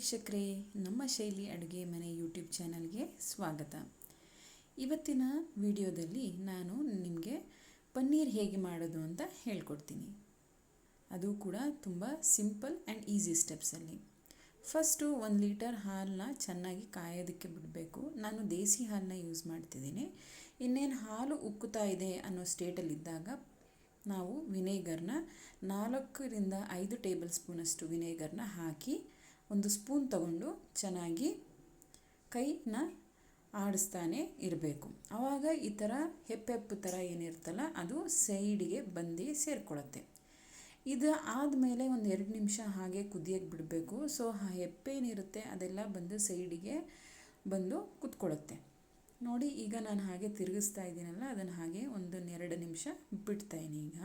ವೀಕ್ಷಕರೇ, ನಮ್ಮ ಶೈಲಿ ಅಡುಗೆ ಮನೆ ಯೂಟ್ಯೂಬ್ ಚಾನಲ್ಗೆ ಸ್ವಾಗತ. ಇವತ್ತಿನ ವಿಡಿಯೋದಲ್ಲಿ ನಾನು ನಿಮಗೆ ಪನ್ನೀರ್ ಹೇಗೆ ಮಾಡೋದು ಅಂತ ಹೇಳ್ಕೊಡ್ತೀನಿ. ಅದು ಕೂಡ ತುಂಬ ಸಿಂಪಲ್ ಆ್ಯಂಡ್ ಈಸಿ ಸ್ಟೆಪ್ಸಲ್ಲಿ. ಫಸ್ಟು ಒಂದು ಲೀಟರ್ ಹಾಲನ್ನ ಚೆನ್ನಾಗಿ ಕಾಯೋದಕ್ಕೆ ಬಿಡಬೇಕು. ನಾನು ದೇಸಿ ಹಾಲನ್ನ ಯೂಸ್ ಮಾಡ್ತಿದ್ದೀನಿ. ಇನ್ನೇನು ಹಾಲು ಉಕ್ಕುತ್ತಾ ಇದೆ ಅನ್ನೋ ಸ್ಟೇಟಲ್ಲಿದ್ದಾಗ ನಾವು ವಿನೇಗರ್ನ ನಾಲ್ಕರಿಂದ ಐದು ಟೇಬಲ್ ಸ್ಪೂನಷ್ಟು ವಿನೇಗರ್ನ ಹಾಕಿ ಒಂದು ಸ್ಪೂನ್ ತಗೊಂಡು ಚೆನ್ನಾಗಿ ಕೈನ ಆಡಿಸ್ತಾನೆ ಇರಬೇಕು. ಆವಾಗ ಈ ಥರ ಹೆಪ್ಪೆಪ್ಪು ಥರ ಏನಿರುತ್ತಲ್ಲ ಅದು ಸೈಡಿಗೆ ಬಂದು ಸೇರಿಕೊಳ್ಳುತ್ತೆ. ಇದು ಆದಮೇಲೆ ಒಂದು ಎರಡು ನಿಮಿಷ ಹಾಗೆ ಕುದಿಯಕ್ಕೆ ಬಿಡಬೇಕು. ಸೊ, ಆ ಹೆಪ್ಪೇನಿರುತ್ತೆ ಅದೆಲ್ಲ ಬಂದು ಸೈಡಿಗೆ ಬಂದು ಕುತ್ಕೊಳ್ಳುತ್ತೆ. ನೋಡಿ, ಈಗ ನಾನು ಹಾಗೆ ತಿರುಗಿಸ್ತಾ ಇದ್ದೀನಲ್ಲ, ಅದನ್ನು ಹಾಗೆ ಒಂದು ಎರಡು ನಿಮಿಷ ಬಿಡ್ತಾಯಿನಿ ಈಗ.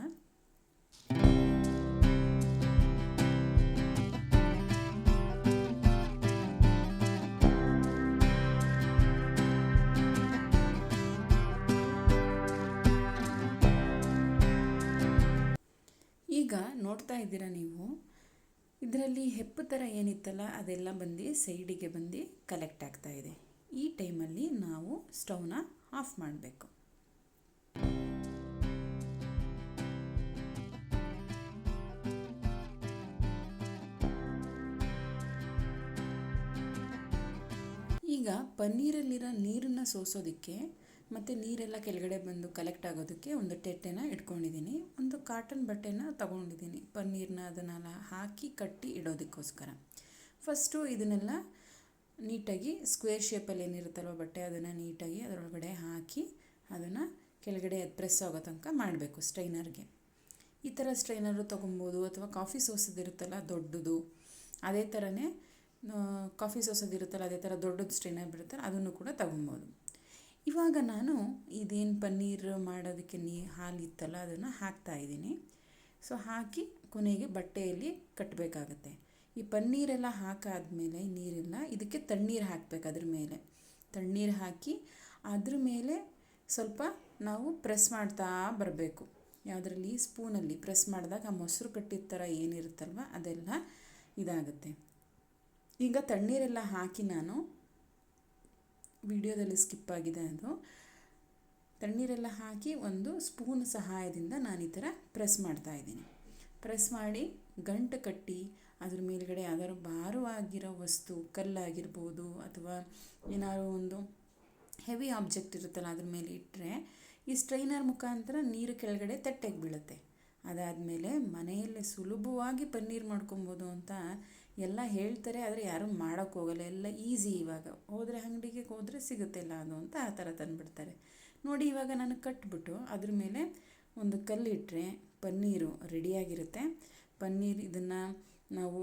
ಈಗ ನೋಡ್ತಾ ಇದ್ದೀರಾ ನೀವು? ಇದರಲ್ಲಿ ಹೆಪ್ಪು ಥರ ಏನಿತ್ತಲ್ಲ, ಅದೆಲ್ಲ ಬಂದು ಸೈಡಿಗೆ ಬಂದು ಕಲೆಕ್ಟ್ ಆಗ್ತಾ ಇದೆ. ಈ ಟೈಮಲ್ಲಿ ನಾವು ಸ್ಟವ್ನ ಆಫ್ ಮಾಡಬೇಕು. ಈಗ ಪನ್ನೀರಲ್ಲಿರೋ ನೀರನ್ನು ಸೋಸೋದಕ್ಕೆ ಮತ್ತು ನೀರೆಲ್ಲ ಕೆಳಗಡೆ ಬಂದು ಕಲೆಕ್ಟ್ ಆಗೋದಕ್ಕೆ ಒಂದು ಟೆಟ್ಟೆನ ಇಟ್ಕೊಂಡಿದ್ದೀನಿ. ಒಂದು ಕಾಟನ್ ಬಟ್ಟೆನ ತಗೊಂಡಿದ್ದೀನಿ. ಪನ್ನೀರನ್ನ ಅದನ್ನೆಲ್ಲ ಹಾಕಿ ಕಟ್ಟಿ ಇಡೋದಕ್ಕೋಸ್ಕರ. ಫಸ್ಟು ಇದನ್ನೆಲ್ಲ ನೀಟಾಗಿ ಸ್ಕ್ವೇರ್ ಶೇಪಲ್ಲಿ ಏನಿರುತ್ತಲ್ವ ಬಟ್ಟೆ ಅದನ್ನು ನೀಟಾಗಿ ಅದರೊಳಗಡೆ ಹಾಕಿ ಅದನ್ನು ಕೆಳಗಡೆ ಪ್ರೆಸ್ ಆಗೋ ತನಕ ಮಾಡಬೇಕು ಸ್ಟ್ರೈನರ್ಗೆ ಈ ಥರ ಸ್ಟ್ರೈನರು ತೊಗೊಬೋದು ಅಥವಾ ಕಾಫಿ ಸೋಸೋದಿರುತ್ತಲ್ಲ ದೊಡ್ಡದು, ಅದೇ ಥರನೇ ಕಾಫಿ ಸೋಸೋದಿರುತ್ತಲ್ಲ ಅದೇ ಥರ ದೊಡ್ಡದು ಸ್ಟ್ರೈನರ್ ಬಿಡುತ್ತಲ್ಲ ಅದನ್ನು ಕೂಡ ತೊಗೊಬೋದು. ಇವಾಗ ನಾನು ಇದೇನು ಪನ್ನೀರ್ ಮಾಡೋದಕ್ಕೆ ನೀ ಹಾಲು ಇತ್ತಲ್ಲ ಅದನ್ನು ಹಾಕ್ತಾಯಿದ್ದೀನಿ ಸೊ ಹಾಕಿ ಕೊನೆಗೆ ಬಟ್ಟೆಯಲ್ಲಿ ಕಟ್ಟಬೇಕಾಗತ್ತೆ ಈ ಪನ್ನೀರೆಲ್ಲ ಹಾಕಾದ್ಮೇಲೆ ನೀರೆಲ್ಲ ಇದಕ್ಕೆ ತಣ್ಣೀರು ಹಾಕಬೇಕು ಅದ್ರ ಮೇಲೆ. ತಣ್ಣೀರು ಹಾಕಿ ಅದ್ರ ಮೇಲೆ ಸ್ವಲ್ಪ ನಾವು ಪ್ರೆಸ್ ಮಾಡ್ತಾ ಬರಬೇಕು. ಯಾವುದರಲ್ಲಿ? ಸ್ಪೂನಲ್ಲಿ ಪ್ರೆಸ್ ಮಾಡಿದಾಗ ಆ ಮೊಸರು ಕಟ್ಟಿದ ಥರ ಏನಿರುತ್ತಲ್ವ ಅದೆಲ್ಲ ಇದಾಗುತ್ತೆ. ಈಗ ತಣ್ಣೀರೆಲ್ಲ ಹಾಕಿ ನಾನು ವಿಡಿಯೋದಲ್ಲಿ ಸ್ಕಿಪ್ ಆಗಿದೆ ಅದು. ತಣ್ಣೀರೆಲ್ಲ ಹಾಕಿ ಒಂದು ಸ್ಪೂನ್ ಸಹಾಯದಿಂದ ನಾನು ಈ ಥರ ಪ್ರೆಸ್ ಮಾಡ್ತಾ ಇದ್ದೀನಿ. ಪ್ರೆಸ್ ಮಾಡಿ ಗಂಟು ಕಟ್ಟಿ ಅದ್ರ ಮೇಲ್ಗಡೆ ಯಾವ್ದಾದ್ರು ಭಾರವಾಗಿರೋ ವಸ್ತು, ಕಲ್ಲಾಗಿರ್ಬೋದು ಅಥವಾ ಏನಾದ್ರು ಒಂದು ಹೆವಿ ಆಬ್ಜೆಕ್ಟ್ ಇರುತ್ತಲ್ಲ ಅದ್ರ ಮೇಲೆ ಇಟ್ಟರೆ ಈ ಸ್ಟ್ರೈನರ್ ಮುಖಾಂತರ ನೀರು ಕೆಳಗಡೆ ತಟ್ಟೆಗೆ ಬೀಳುತ್ತೆ. ಅದಾದಮೇಲೆ ಮನೆಯಲ್ಲೇ ಸುಲಭವಾಗಿ ಪನ್ನೀರ್ ಮಾಡ್ಕೊಬೋದು ಅಂತ ಎಲ್ಲ ಹೇಳ್ತಾರೆ, ಆದರೆ ಯಾರೂ ಮಾಡೋಕ್ಕೆ ಹೋಗಲ್ಲ. ಎಲ್ಲ ಈಸಿ ಇವಾಗ. ಹೋದರೆ ಅಂಗಡಿಗೆ ಹೋದರೆ ಸಿಗುತ್ತೆ ಎಲ್ಲ ಅದು ಅಂತ ಆ ಥರ ತಂದುಬಿಡ್ತಾರೆ. ನೋಡಿ, ಇವಾಗ ನಾನು ಕಟ್ಬಿಟ್ಟು ಅದ್ರ ಮೇಲೆ ಒಂದು ಕಲ್ಲಿಟ್ಟರೆ ಪನ್ನೀರು ರೆಡಿಯಾಗಿರುತ್ತೆ. ಪನ್ನೀರ್ ಇದನ್ನು ನಾವು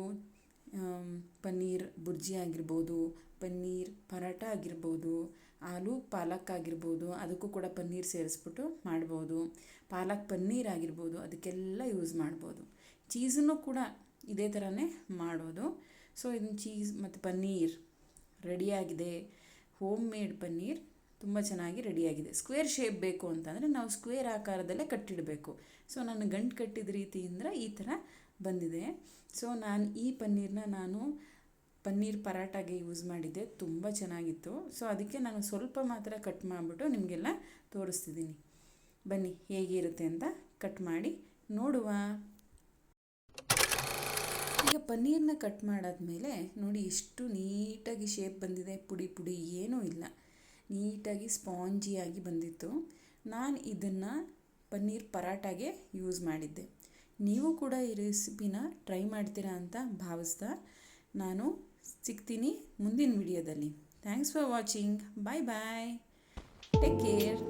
ಪನ್ನೀರ್ ಬುರ್ಜಿ ಆಗಿರ್ಬೋದು, ಪನ್ನೀರ್ ಪರಾಟ ಆಗಿರ್ಬೋದು, ಆಲೂ ಪಾಲಕ್ ಆಗಿರ್ಬೋದು, ಅದಕ್ಕೂ ಕೂಡ ಪನ್ನೀರ್ ಸೇರಿಸ್ಬಿಟ್ಟು ಮಾಡ್ಬೋದು. ಪಾಲಕ್ ಪನ್ನೀರ್ ಆಗಿರ್ಬೋದು, ಅದಕ್ಕೆಲ್ಲ ಯೂಸ್ ಮಾಡ್ಬೋದು. ಚೀಸನ್ನು ಕೂಡ ಇದೇ ಥರನೇ ಮಾಡೋದು. ಸೊ ಇದು ಚೀಸ್ ಮತ್ತು ಪನ್ನೀರ್ ರೆಡಿಯಾಗಿದೆ. ಹೋಮ್ ಮೇಡ್ ಪನ್ನೀರ್ ತುಂಬ ಚೆನ್ನಾಗಿ ರೆಡಿಯಾಗಿದೆ. ಸ್ಕ್ವೇರ್ ಶೇಪ್ ಬೇಕು ಅಂತಂದರೆ ನಾವು ಸ್ಕ್ವೇರ್ ಆಕಾರದಲ್ಲೇ ಕಟ್ಟಿಡಬೇಕು. ಸೊ ನಾನು ಗಂಟು ಕಟ್ಟಿದ ರೀತಿಯಿಂದ ಈ ಥರ ಬಂದಿದೆ. ಸೊ ನಾನು ಈ ಪನ್ನೀರನ್ನ ನಾನು ಪನ್ನೀರ್ ಪರಾಟಾಗೆ ಯೂಸ್ ಮಾಡಿದ್ದೆ. ತುಂಬ ಚೆನ್ನಾಗಿತ್ತು. ಸೊ ಅದಕ್ಕೆ ನಾನು ಸ್ವಲ್ಪ ಮಾತ್ರ ಕಟ್ ಮಾಡಿಬಿಟ್ಟು ನಿಮಗೆಲ್ಲ ತೋರಿಸ್ತಿದ್ದೀನಿ. ಬನ್ನಿ, ಹೇಗಿರುತ್ತೆ ಅಂತ ಕಟ್ ಮಾಡಿ ನೋಡುವ. ಈಗ ಪನ್ನೀರನ್ನ ಕಟ್ ಮಾಡಾದ್ಮೇಲೆ ನೋಡಿ ಎಷ್ಟು ನೀಟಾಗಿ ಶೇಪ್ ಬಂದಿದೆ. ಪುಡಿ ಪುಡಿ ಏನೂ ಇಲ್ಲ. ನೀಟಾಗಿ ಸ್ಪಾಂಜಿಯಾಗಿ ಬಂದಿತ್ತು. ನಾನು ಇದನ್ನು ಪನ್ನೀರ್ ಪರಾಟಾಗೆ ಯೂಸ್ ಮಾಡಿದ್ದೆ. ನೀವು ಕೂಡ ಈ ರೆಸಿಪಿನ ಟ್ರೈ ಮಾಡ್ತೀರಾ ಅಂತ ಭಾವಿಸ್ತಾ ನಾನು ಸಿಗ್ತೀನಿ ಮುಂದಿನ ವಿಡಿಯೋದಲ್ಲಿ thanks for watching bye bye take care